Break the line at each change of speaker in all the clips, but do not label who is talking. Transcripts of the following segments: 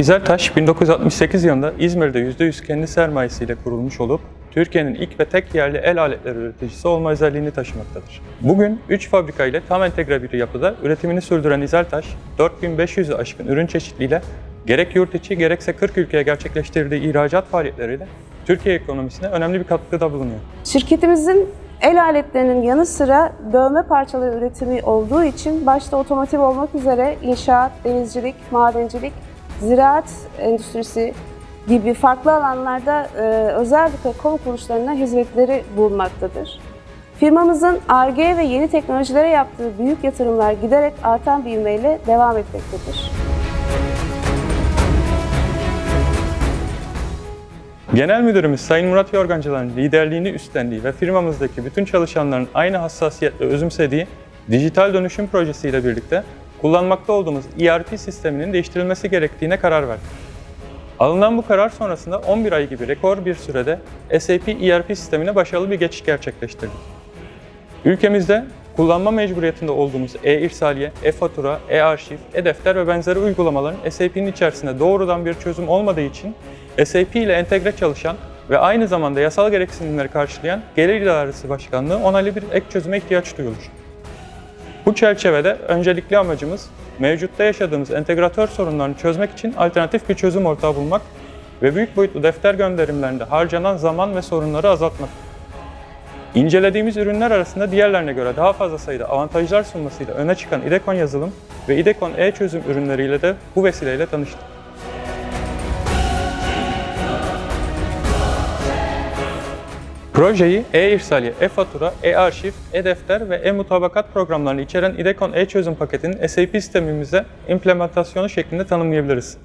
İzeltaş 1968 yılında İzmir'de %100 kendi sermayesiyle kurulmuş olup Türkiye'nin ilk ve tek yerli el aletleri üreticisi olma özelliğini taşımaktadır. Bugün 3 fabrika ile tam entegre bir yapıda üretimini sürdüren İzeltaş, 4500'ü aşkın ürün çeşitliğiyle gerek yurt içi gerekse 40 ülkeye gerçekleştirdiği ihracat faaliyetleriyle Türkiye ekonomisine önemli bir katkıda bulunuyor.
Şirketimizin el aletlerinin yanı sıra dövme parçaları üretimi olduğu için başta otomotiv olmak üzere inşaat, denizcilik, madencilik, ziraat endüstrisi gibi farklı alanlarda e, özel bir kamu kuruluşlarına hizmetleri bulunmaktadır. Firmamızın ARGE ve yeni teknolojilere yaptığı büyük yatırımlar giderek artan bir ivmeyle devam etmektedir.
Genel Müdürümüz Sayın Murat Yorgancılar'ın liderliğini üstlendiği ve firmamızdaki bütün çalışanların aynı hassasiyetle özümsediği dijital dönüşüm projesiyle birlikte kullanmakta olduğumuz ERP sisteminin değiştirilmesi gerektiğine karar verdik. Alınan bu karar sonrasında 11 ay gibi rekor bir sürede SAP ERP sistemine başarılı bir geçiş gerçekleştirdik. Ülkemizde kullanma mecburiyetinde olduğumuz e-irsaliye, e-fatura, e-arşiv, e-defter ve benzeri uygulamaların SAP'nin içerisinde doğrudan bir çözüm olmadığı için SAP ile entegre çalışan ve aynı zamanda yasal gereksinimleri karşılayan Gelir İdaresi Başkanlığı onaylı bir ek çözüme ihtiyaç duyulur. Bu çerçevede öncelikli amacımız mevcutta yaşadığımız entegratör sorunlarını çözmek için alternatif bir çözüm ortağı bulmak ve büyük boyutlu defter gönderimlerinde harcanan zaman ve sorunları azaltmak. İncelediğimiz ürünler arasında diğerlerine göre daha fazla sayıda avantajlar sunmasıyla öne çıkan İDEKON yazılım ve İDEKON e-çözüm ürünleriyle de bu vesileyle tanıştık. Projeyi e-irsaliye, e-fatura, e-arşiv, e-defter ve e-mutabakat programlarını içeren İDEKON e-çözüm paketinin SAP sistemimize implementasyonu şeklinde tanımlayabiliriz.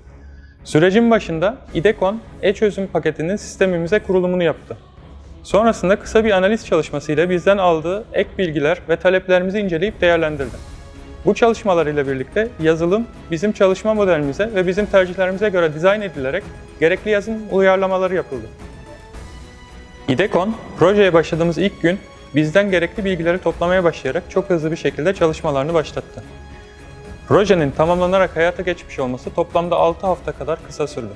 Sürecin başında İDEKON e-çözüm paketinin sistemimize kurulumunu yaptı. Sonrasında kısa bir analiz çalışmasıyla bizden aldığı ek bilgiler ve taleplerimizi inceleyip değerlendirdi. Bu çalışmalar ile birlikte yazılım bizim çalışma modelimize ve bizim tercihlerimize göre dizayn edilerek gerekli yazım uyarlamaları yapıldı. İDEKON, projeye başladığımız ilk gün bizden gerekli bilgileri toplamaya başlayarak çok hızlı bir şekilde çalışmalarını başlattı. Projenin tamamlanarak hayata geçmiş olması toplamda 6 hafta kadar kısa sürdü.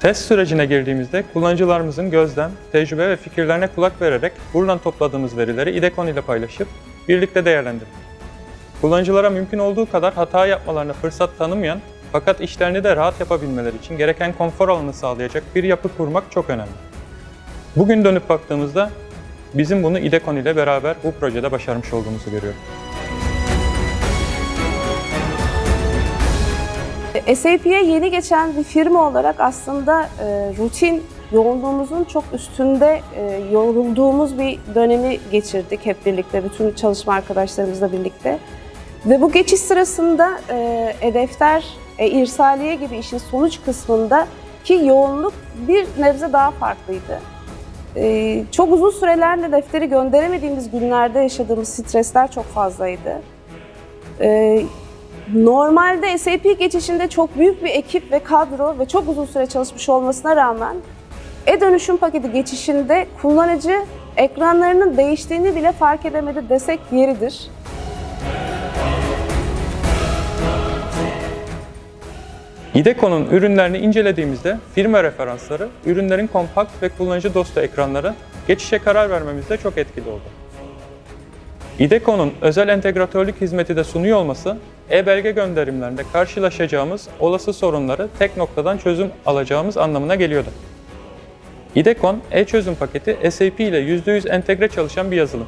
Test sürecine girdiğimizde kullanıcılarımızın gözlem, tecrübe ve fikirlerine kulak vererek buradan topladığımız verileri İDEKON ile paylaşıp birlikte değerlendirdik. Kullanıcılara mümkün olduğu kadar hata yapmalarına fırsat tanımayan fakat işlerini de rahat yapabilmeleri için gereken konfor alanı sağlayacak bir yapı kurmak çok önemli. Bugün dönüp baktığımızda bizim bunu İDEKON ile beraber bu projede başarmış olduğumuzu görüyorum.
SAP'ye yeni geçen bir firma olarak aslında e, rutin yoğunluğumuzun çok üstünde e, yorulduğumuz bir dönemi geçirdik hep birlikte, bütün çalışma arkadaşlarımızla birlikte. Ve bu geçiş sırasında e, e-defter, e-irsaliye gibi işin sonuç kısmında ki yoğunluk bir nebze daha farklıydı. E, çok uzun sürelerle defteri gönderemediğimiz günlerde yaşadığımız stresler çok fazlaydı. E, Normalde SAP geçişinde çok büyük bir ekip ve kadro ve çok uzun süre çalışmış olmasına rağmen e-dönüşüm paketi geçişinde kullanıcı ekranlarının değiştiğini bile fark edemedi desek yeridir.
İDEKO'nun ürünlerini incelediğimizde firma referansları, ürünlerin kompakt ve kullanıcı dostu ekranları geçişe karar vermemizde çok etkili oldu. İDEKO'nun özel entegratörlük hizmeti de sunuyor olması, e-belge gönderimlerinde karşılaşacağımız olası sorunları tek noktadan çözüm alacağımız anlamına geliyordu. İDEKON e-çözüm paketi SAP ile %100 entegre çalışan bir yazılım.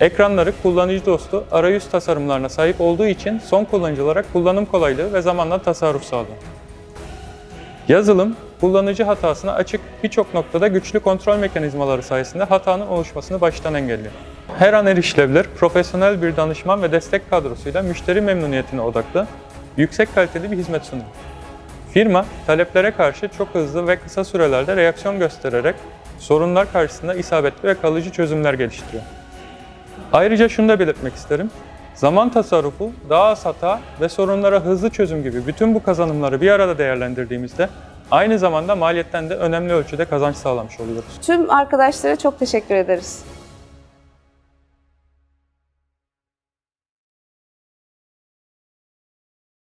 Ekranları kullanıcı dostu arayüz tasarımlarına sahip olduğu için son kullanıcılara kullanım kolaylığı ve zamanla tasarruf sağlıyor. Yazılım, kullanıcı hatasına açık birçok noktada güçlü kontrol mekanizmaları sayesinde hatanın oluşmasını baştan engelliyor. Her an erişilebilir, profesyonel bir danışman ve destek kadrosuyla müşteri memnuniyetine odaklı, yüksek kaliteli bir hizmet sunuyor. Firma, taleplere karşı çok hızlı ve kısa sürelerde reaksiyon göstererek sorunlar karşısında isabetli ve kalıcı çözümler geliştiriyor. Ayrıca şunu da belirtmek isterim. Zaman tasarrufu, daha az hata ve sorunlara hızlı çözüm gibi bütün bu kazanımları bir arada değerlendirdiğimizde aynı zamanda maliyetten de önemli ölçüde kazanç sağlamış oluyoruz.
Tüm arkadaşlara çok teşekkür ederiz.